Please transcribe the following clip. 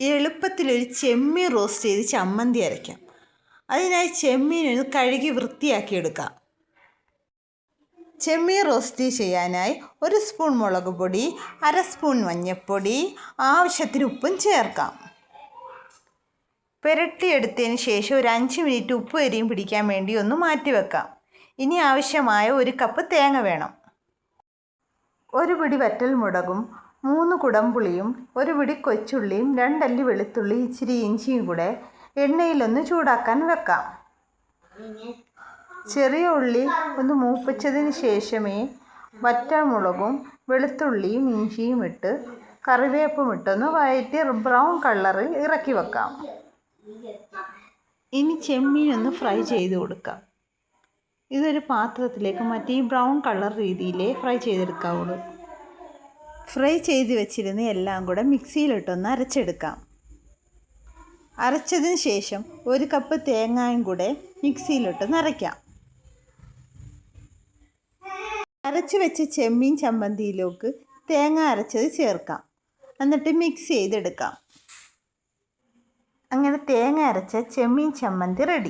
എളുപ്പത്തിലൊരു ചെമ്മീൻ roast ചെയ്ത് ചമ്മന്തി അരയ്ക്കാം. അതിനായി ചെമ്മീൻ ഒന്ന് കഴുകി വൃത്തിയാക്കി എടുക്കാം. ചെമ്മീൻ റോസ്റ്റ് ചെയ്യാനായി ഒരു സ്പൂൺ മുളക് പൊടി അര സ്പൂൺ മഞ്ഞൾപ്പൊടി ആവശ്യത്തിന് ഉപ്പും ചേർക്കാം. പുരട്ടിയെടുത്തതിന് ശേഷം ഒരു അഞ്ച് മിനിറ്റ് ഉപ്പ് എരിയും പിടിക്കാൻ വേണ്ടി ഒന്ന് മാറ്റി വെക്കാം. ഇനി ആവശ്യമായ ഒരു കപ്പ് തേങ്ങ വേണം. ഒരു പിടി വറ്റൽ മുളകും മൂന്ന് കുടംപുളിയും ഒരു പിടി കൊച്ചുള്ളിയും രണ്ടല്ലി വെളുത്തുള്ളി ഇച്ചിരി ഇഞ്ചിയും കൂടെ എണ്ണയിലൊന്ന് ചൂടാക്കാൻ വെക്കാം. ചെറിയ ഉള്ളി ഒന്ന് മൂപ്പിച്ചതിന് ശേഷമേ വറ്റമുളകും വെളുത്തുള്ളിയും ഇഞ്ചിയും ഇട്ട് കറിവേപ്പും ഇട്ടൊന്ന് വഴറ്റി ബ്രൗൺ കളറിൽ ഇറക്കി വെക്കാം. ഇനി ചെമ്മീൻ ഒന്ന് ഫ്രൈ ചെയ്ത് കൊടുക്കാം. ഇതൊരു പാത്രത്തിലേക്ക് മറ്റേ ബ്രൗൺ കളർ രീതിയിലേ ഫ്രൈ ചെയ്തെടുക്കാവുള്ളൂ. ഫ്രൈ ചെയ്ത് വെച്ചിരുന്ന എല്ലാം കൂടെ മിക്സിയിലിട്ടൊന്ന് അരച്ചെടുക്കാം. അരച്ചതിന് ശേഷം ഒരു കപ്പ് തേങ്ങയും കൂടെ മിക്സിയിലിട്ടൊന്ന് അരയ്ക്കാം. അരച്ച് വെച്ച ചെമ്മീൻ ചമ്മന്തിയിലേക്ക് തേങ്ങ അരച്ചത് ചേർക്കാം. എന്നിട്ട് മിക്സ് ചെയ്തെടുക്കാം. അങ്ങനെ തേങ്ങ അരച്ച ചെമ്മീൻ ചമ്മന്തി റെഡി.